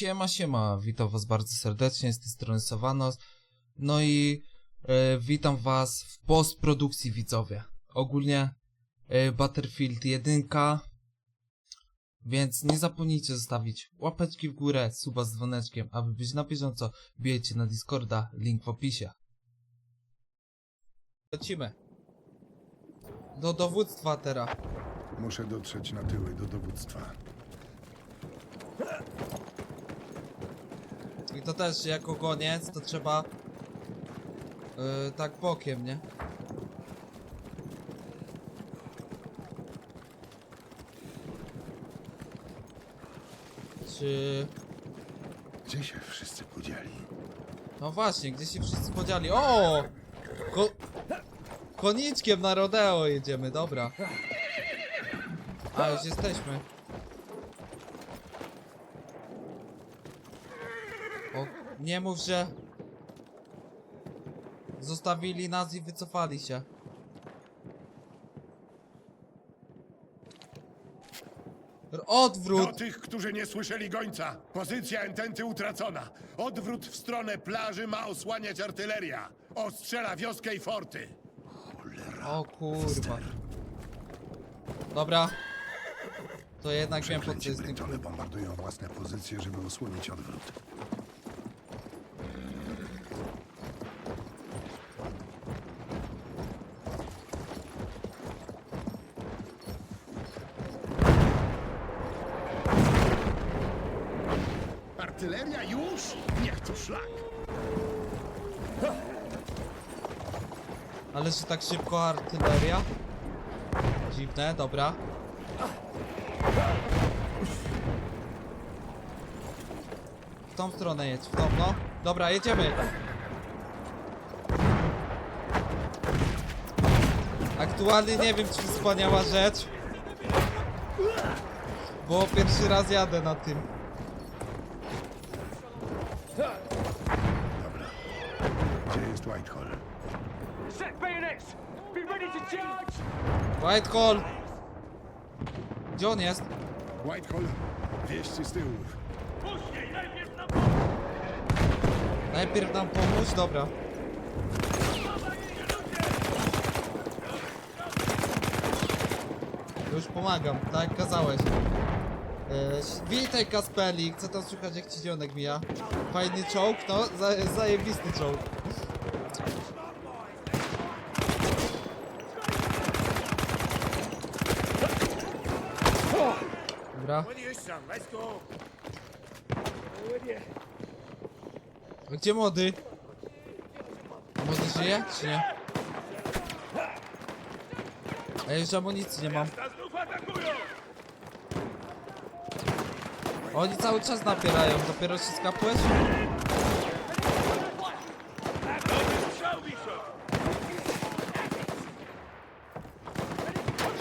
Siema, siema, witam was bardzo serdecznie, z tej strony Savanos. No i e, witam was w postprodukcji widzowie. Ogólnie e, Battlefield 1, więc nie zapomnijcie zostawić łapeczki w górę, suba z dzwoneczkiem, aby być na bieżąco, bijecie na Discorda, link w opisie. Lecimy. Do dowództwa teraz. Muszę dotrzeć na tyły do dowództwa. I to też jako goniec to trzeba yy, tak bokiem, nie? Czy... Gdzie się wszyscy podzieli? No właśnie, gdzie się wszyscy podzieli? O! Ko... Koniczkiem na rodeo jedziemy, dobra. A, już jesteśmy. O, nie mów, że... Zostawili nas i wycofali się. Odwrót! Do tych, którzy nie słyszeli gońca. Pozycja ententy utracona. Odwrót w stronę plaży ma osłaniać artyleria. Ostrzela wioskę i forty. O kurwa. Dobra. To jednak wiem po co jest ten Brytole bombardują własne pozycje, żeby osłonić odwrót. Artyleria już? Niech to szlak. Ale że tak szybko artyleria? Dziwne, dobra. W tą stronę jedź, w tą, no. Dobra, jedziemy. Aktualnie nie wiem, czy wspaniała rzecz. Bo pierwszy raz jadę na tym. Whitehall! Gdzie on jest? Whitehall? Wieści z tyłów. Później, najpierw na Najpierw nam pomóc, dobra. Już pomagam, tak jak kazałeś. E, witaj Kaspelik, co tam słychać jak ci dzionek mija? Fajny czołg, no, za, zajebisty czołg. Dobra. A gdzie młody? Młody żyje, czy nie? A ja już amunicji nie mam. Oni cały czas napierają, dopiero się skapłeś?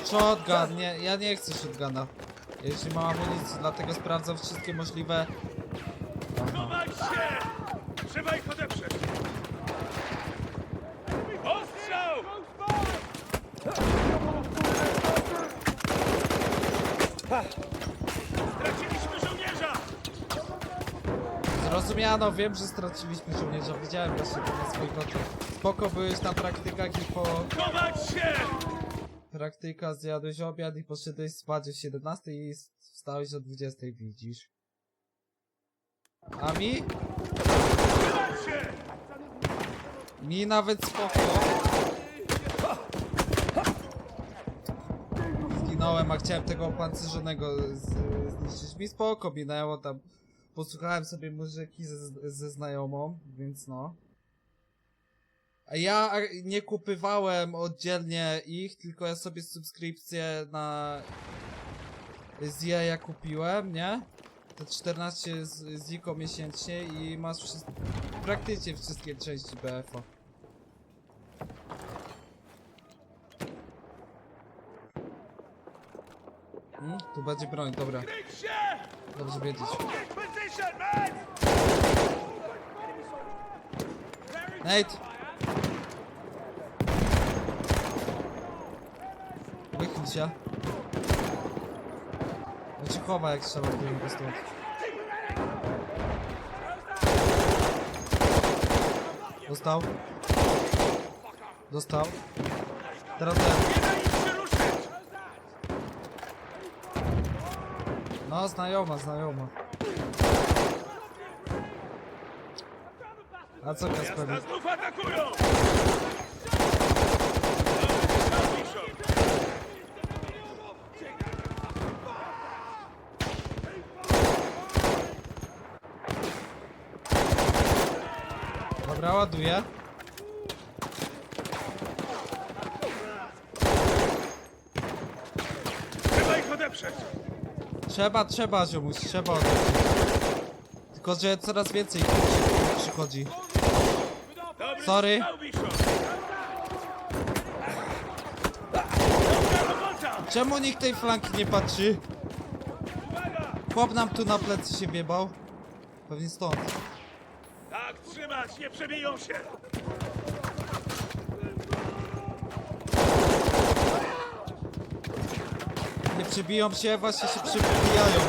Shotgun, nie, ja nie chcę shotguna. Jeśli mam amunicji, dlatego sprawdzam wszystkie możliwe... Aha. Chować się! Trzeba ich odeprzeć! Ostrzał! Straciliśmy żołnierza! Zrozumiano, wiem, że straciliśmy żołnierza, widziałem właśnie to na swoich oczach. Spoko, byłeś na praktykach i po... Chować się! Praktyka, zjadłeś obiad i poszedłeś spać o 17 i wstałeś o 20, widzisz. A mi? Mi nawet spoko. Zginąłem, a chciałem tego opancerzonego zniszczyć. Mi spoko minęło tam. Posłuchałem sobie muzyki ze, ze znajomą, więc no. Ja nie kupywałem oddzielnie ich, tylko ja sobie subskrypcję na Zia kupiłem, nie? To 14 z, ziko miesięcznie i masz wszystko, praktycznie wszystkie części BF-a. Hmm? Tu będzie broń, dobra. Dobrze wiedzieć. Nate! Się. On się chowa jak strzela w niego. Dostał. Dostał. Teraz ten. No, znajoma, znajoma. A co Kasperik? Znów! Dobra, ładuję. Trzeba ich odeprzeć! Trzeba, trzeba, ziomuś, trzeba odejść. Tylko, że coraz więcej przy- przychodzi. Dobry Sorry. strzał, Bishop! Dobra robota! Czemu nikt tej flanki nie patrzy? Uwaga! Chłop nam tu na plecy się biebał. Pewnie stąd. Nie przebiją się! Nie przybiją się, właśnie się przybijają.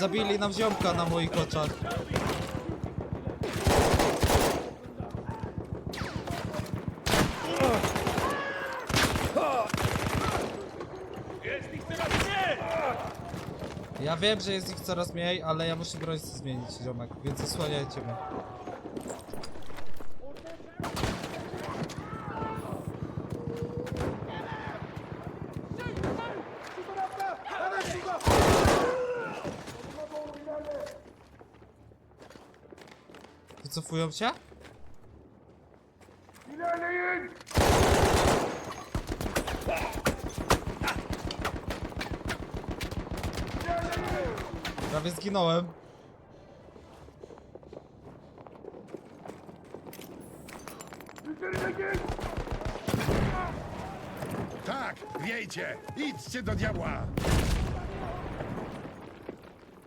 Zabili nam ziomka na moich oczach. Jest ich coraz mniej! Ja wiem, że jest ich coraz mniej, ale ja muszę broń zmienić, ziomek, więc zasłaniajcie mnie. Wycofują się? Prawie zginąłem. Tak, wiejcie! Idźcie do diabła!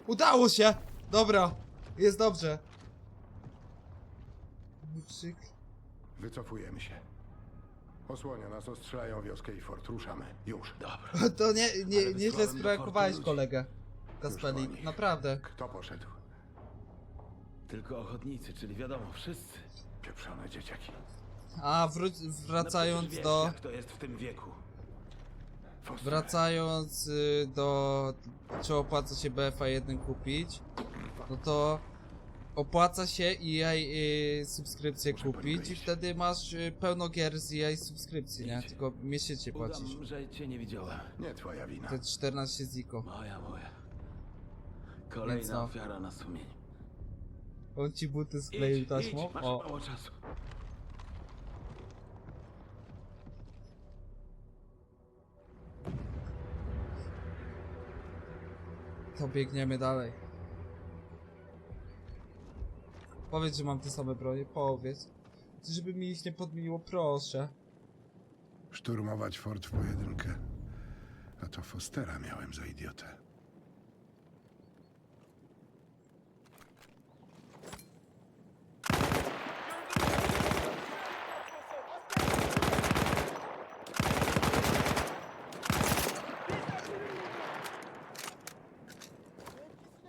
Udało się! Dobra, jest dobrze. Buczyk. Wycofujemy się. Osłonia nas, ostrzelają wioskę i fort. Ruszamy. Już. Dobra. To nie, nie, Ale nieźle wysłałem do sprojekowałeś fortu kolegę. Już Kaspelik, po nich. naprawdę. Kto poszedł? Tylko ochotnicy, czyli wiadomo, wszyscy. Pieprzone dzieciaki. A wró- No przecież wracając wiesz, do... jak to jest w tym wieku. Foster. Wracając y, do... Czy opłaca się BFA 1 kupić? No to... Opłaca się EA y, subskrypcję kupić i wtedy masz y, pełno gier z EA subskrypcji, nie? Tylko miesięcznie płacisz. Udam, że cię nie widziałem. Nie twoja wina. Te 14 ziko. Moja, moja. Więc Kolejna no. ofiara na sumieniu. On ci buty Idź, skleił idź, taśmą? masz O, mało czasu. to biegniemy dalej. Powiedz, że mam te same bronie, powiedz. Żeby mi ich nie podmieniło, proszę. Szturmować fort w pojedynkę. A to Fostera miałem za idiotę.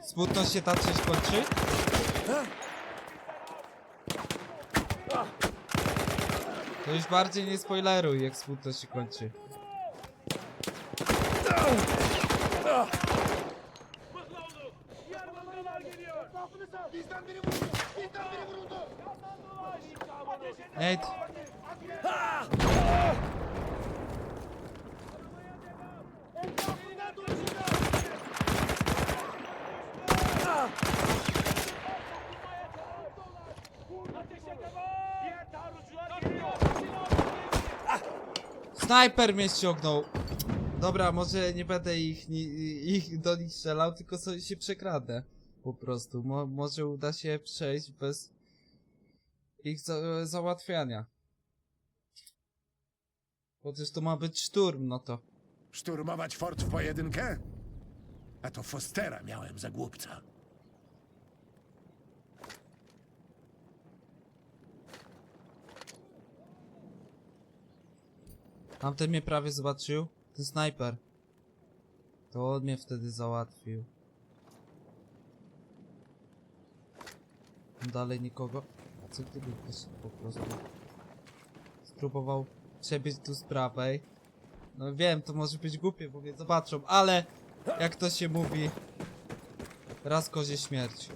Smutność się ta część kończy? To już bardziej nie spoileruj, jak smutność się kończy. Snajper mnie ściągnął. Dobra, może nie będę ich, ni, ich do nich strzelał, tylko sobie się przekradę. Po prostu. Mo, może uda się przejść bez ich za, załatwiania. Chociaż to ma być szturm, no to. Szturmować fort w pojedynkę? A to Fostera miałem za głupca. Tamten mnie prawie zobaczył. Ten snajper. To on mnie wtedy załatwił. Dalej nikogo. Co gdyby ktoś po prostu spróbował przebiec tu z prawej. No wiem, to może być głupie, bo mnie zobaczą, ale jak to się mówi, raz kozie śmierć.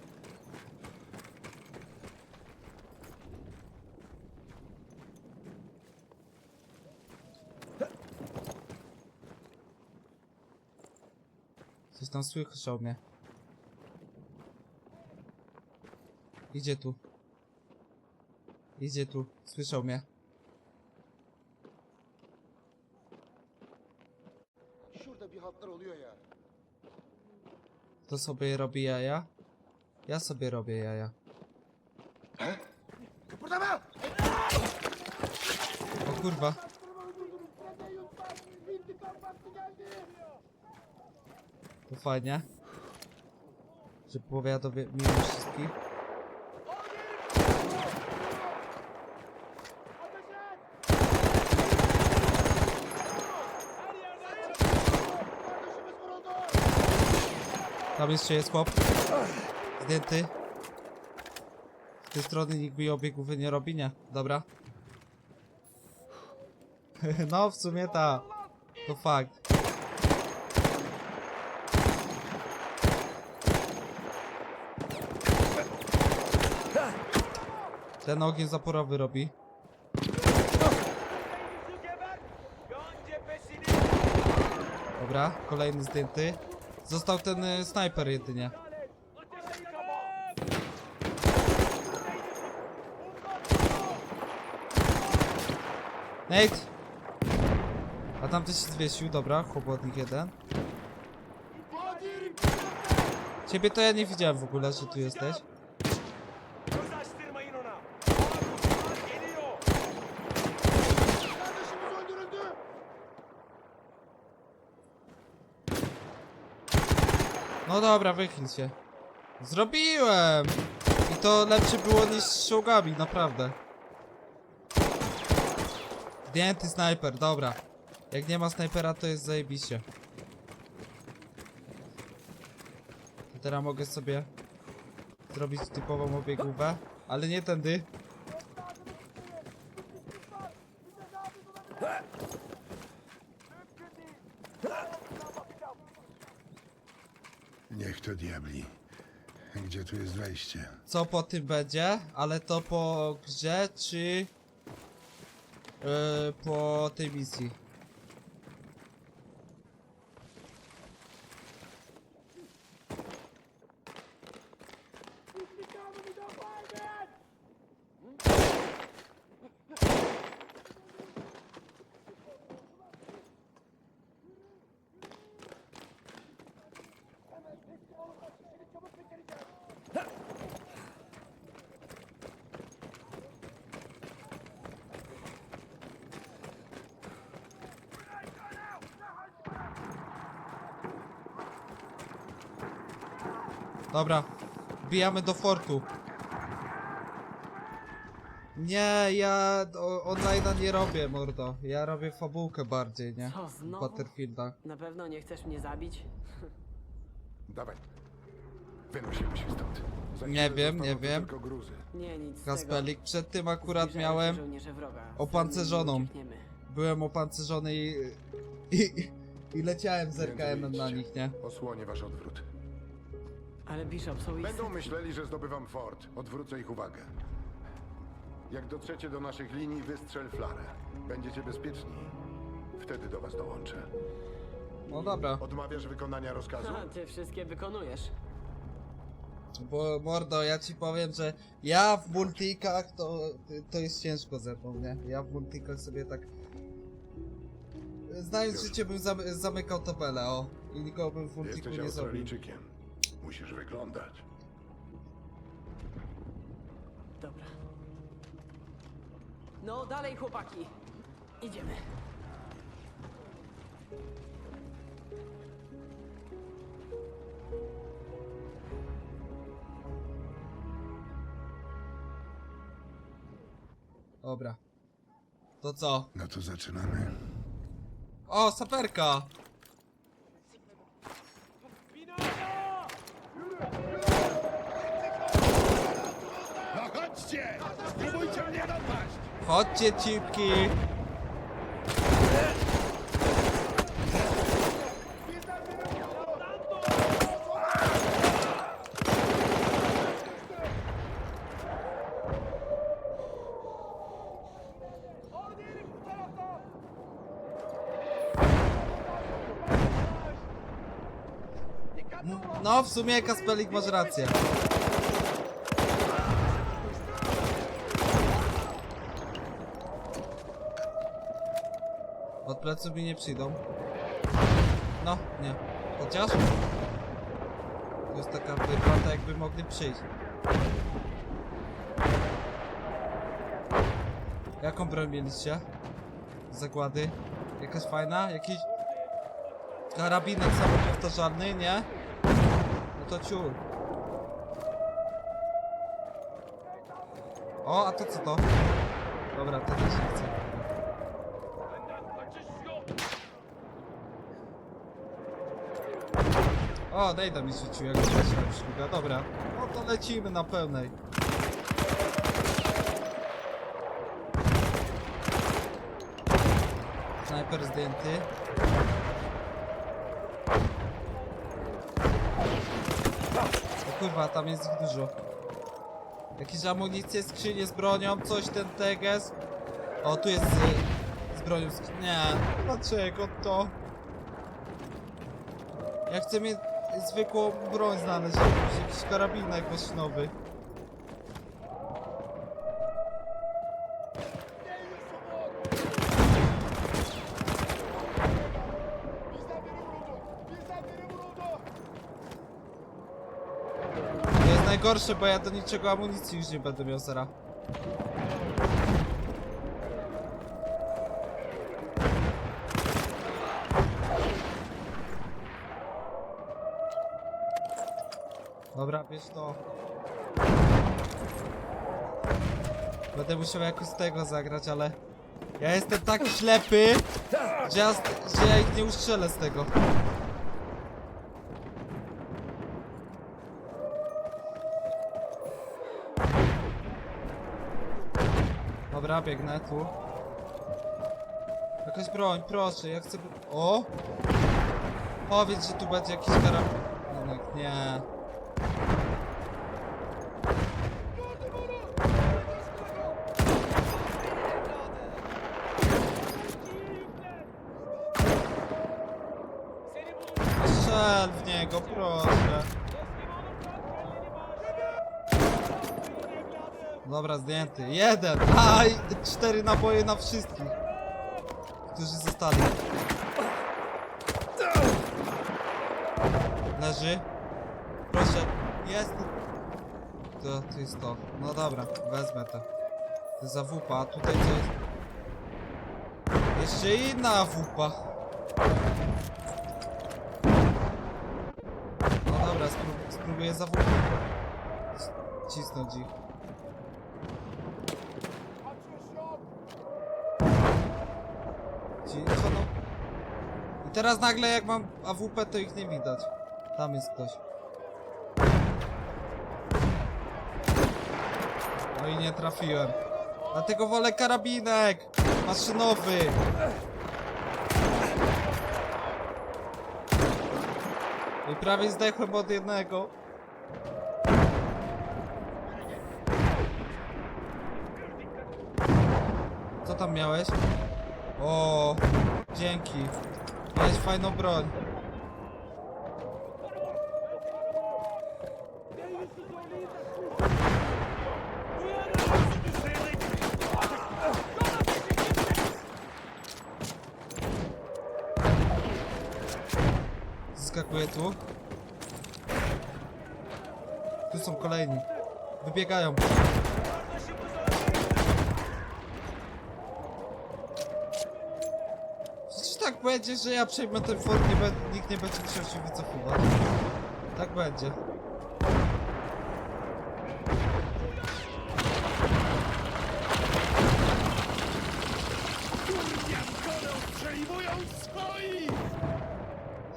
Tam słyszał mnie. Idzie tu. Idzie tu. Słyszał mnie. To sobie robi jaja? Ja sobie robię jaja. O kurwa. To fajnie. Że powiadomię mi wszystkich. Tam jeszcze jest chłop. Zdjęty. Z tej strony nikt mi obiegów nie robi, nie? Dobra. No, w sumie ta. To fakt. Ten ogień zaporowy robi. Dobra, kolejny zdjęty. Został ten y, snajper jedynie. Nate! A tam też się zwiesił, dobra, chłopotnik jeden. Ciebie to ja nie widziałem w ogóle, że tu jesteś. No dobra, wychyl się. Zrobiłem! I to lepsze było niż z czołgami, naprawdę. Zdjęty snajper, dobra. Jak nie ma snajpera, to jest zajebiście. Teraz mogę sobie zrobić typową obiegówę, ale nie tędy. Niech to diabli. Gdzie tu jest wejście? co po tym będzie, ale to po grze czy yy, po tej misji. Dobra, wbijamy do fortu. Nie, ja o- online'a nie robię, mordo. Ja robię fabułkę bardziej, nie? Co, W znowu? Battlefielda. Na pewno nie chcesz mnie zabić? Dawaj. Wynosimy się stąd. Nie wiem, nie wiem. Nie, nic z Kaspelik, przed tym akurat Zbliżają się miałem... żołnierze wroga. opancerzoną. Uciekniemy. Byłem opancerzony i... i, i leciałem z RKM na nich, nie? Osłonię wasz odwrót. Ale Bishop są Będą setki. myśleli, że zdobywam fort. Odwrócę ich uwagę. Jak dotrzecie do naszych linii, wystrzel flarę. Będziecie bezpieczni. Wtedy do was dołączę. No dobra. Odmawiasz wykonania rozkazu? Ha, ty wszystkie wykonujesz. Bo mordo, ja ci powiem, że ja w multikach to, to jest ciężko ze mną, nie? Ja w multikach sobie tak... Znając życie bym zam zamykał tabelę, o. I nikogo bym w multiku Jesteś nie zrobił. Australijczykiem. Musisz wyglądać. Dobra. No, dalej chłopaki. Idziemy. Dobra. To co? No to zaczynamy. O, saperka! Chodźcie, cipki! No, w sumie Kaspelik masz rację. Od pleców mi nie przyjdą. No, nie. Chociaż? To jest taka wygląda jakby mogli przyjść. Jaką broń mieliście? Zakłady? Jakaś fajna? Jakiś... Karabinek samopowtarzalny, nie? No to ciur. O, a to co to? Dobra, to też nie chcę. O, Dejda mi rzucił jak weszła szluga. Dobra, no to lecimy na pełnej. Snajper zdjęty. O kurwa, tam jest ich dużo. Jakieś amunicje, skrzynie z bronią, coś ten teges. O, tu jest z, z bronią Nie, dlaczego to? Ja chcę mieć zwykłą broń znaleźć, jakiś, karabinek maszynowy. To jest najgorsze, bo ja do niczego amunicji już nie będę miał zera. Dobra, wiesz to. Będę musiał jakoś z tego zagrać, ale... Ja jestem tak ślepy, że ja, że ja ich nie ustrzelę z tego. Dobra, biegnę tu. Jakaś broń, proszę, ja chcę... O! Powiedz, że tu będzie jakiś karabinek. Nie. Niego, proszę. Dobra, zdjęty. Jeden! Aj! Cztery naboje na wszystkich. Którzy zostali. Leży. Proszę. Jest. To, to jest to. No dobra, wezmę to. To jest awupa, a tutaj co jest? Jeszcze inna awupa. No dobra, spró zawupę. Cisnąć ich. Ci, co no? I teraz nagle jak mam AWP to ich nie widać. Tam jest ktoś. No i nie trafiłem. Dlatego wolę karabinek! Maszynowy! I prawie zdechłem od jednego. Tam miałeś? O, dzięki. Miałeś fajną broń. Zeskakuję tu. Tu są kolejni. Wybiegają. Przecież tak będzie, że ja przejmę ten fort, nie nikt nie będzie musiał się wycofywać. Tak będzie.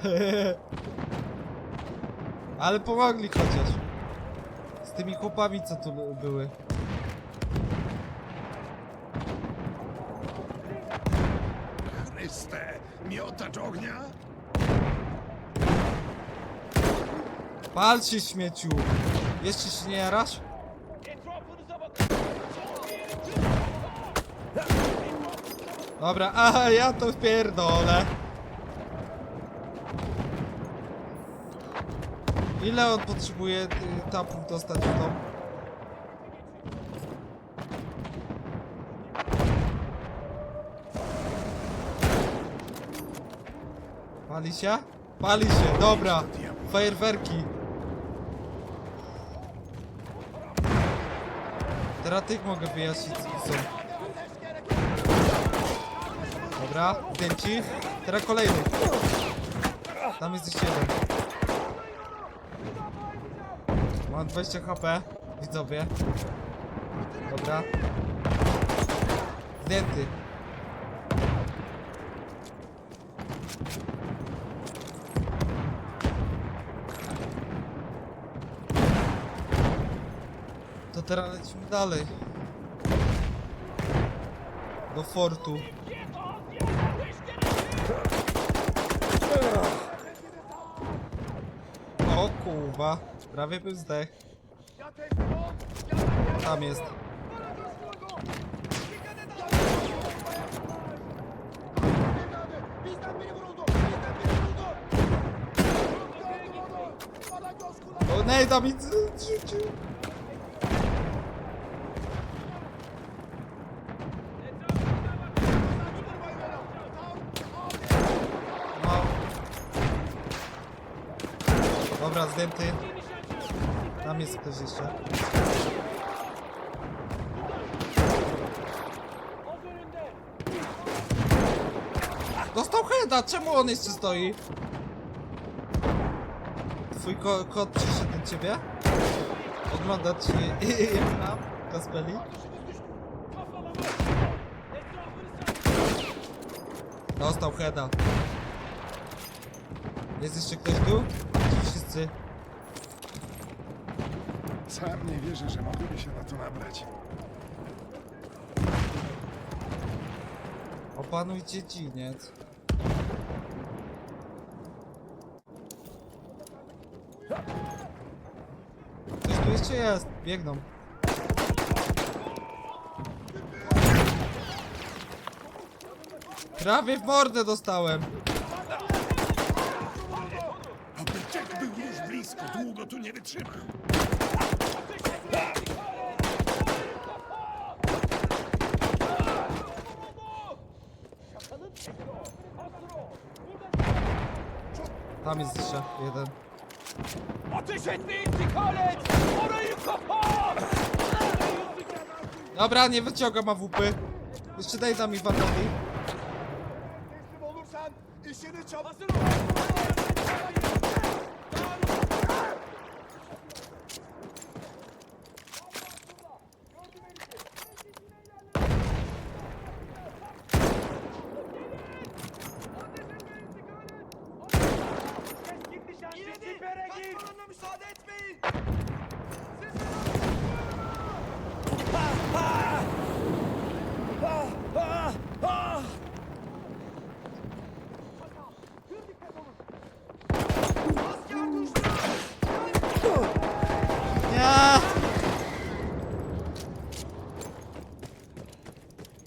Ale pomogli chociaż. Z tymi chłopami, co tu by- były. Chryste! Miotacz ognia? Pal się śmieciu! Jeszcze się nie jarasz? Dobra, a ja to pierdolę. Ile on potrzebuje y, tapów dostać w dom? Pali się? Pali się, dobra. Fajerwerki. Teraz tych mogę wyjaśnić co. Dobra, zdjęci. Teraz kolejny. Tam jest jeszcze jeden. Mam 20 HP, widzowie. Dobra. Zdjęty. Teraz lecimy dalej. Do fortu. O kurwa, prawie bym zdech. Tam jest. Bizden biri vuruldu. Bizden biri vuruldu. Gördüm onu. Bana göz kulak. O nej, tam nic rzucił. No. Dobra, zdjęty. Tam jest ktoś jeszcze. Dostał heada, czemu on jeszcze stoi? Twój ko kot przyszedł do ciebie? Oglądać ekran Kaspeli? Dostał heada. Jest jeszcze ktoś tu? Wszyscy? Sam nie wierzę, że mogliby się na to nabrać. Opanuj dziedziniec. Ktoś tu jeszcze jest. Biegną. Prawie w mordę dostałem. Oby Jack był już blisko, długo tu nie wytrzyma. Tam jest jeszcze jeden. Ateş etme intikal et! Orayı kapat! Dobra, nie wyciągam AWP. Jeszcze daj tam mi watowi. Teslim olursan işini.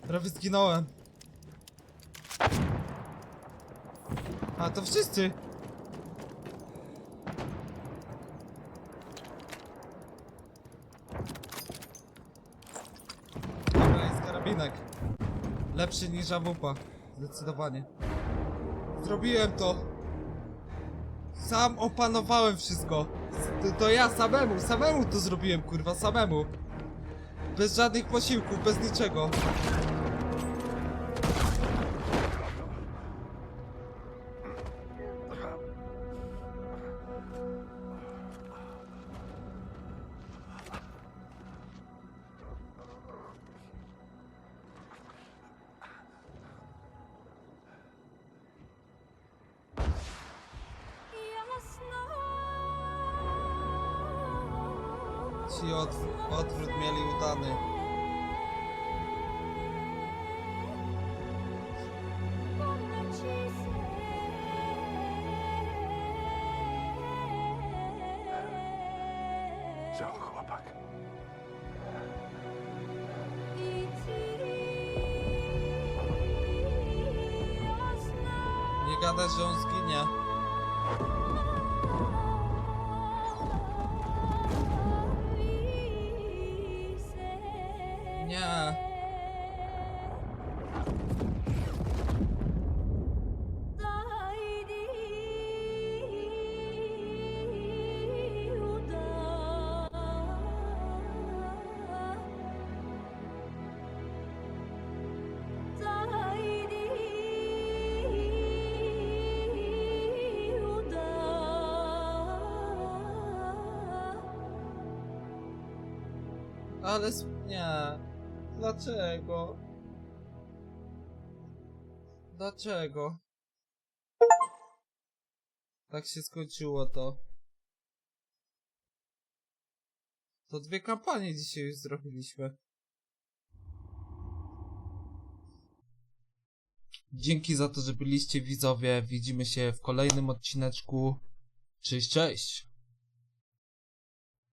Prawie zginąłem. A to wszyscy. Dobra, jest karabinek. Lepszy niż AWP. Zdecydowanie. Zrobiłem to. Sam opanowałem wszystko. To, to ja samemu, samemu to zrobiłem, kurwa, samemu. Bez żadnych posiłków, bez niczego. Odw odwrót mieli udany. Ale nie. Dlaczego? Dlaczego? Tak się skończyło to. To dwie kampanie dzisiaj już zrobiliśmy. Dzięki za to, że byliście widzowie. Widzimy się w kolejnym odcineczku. Cześć, cześć!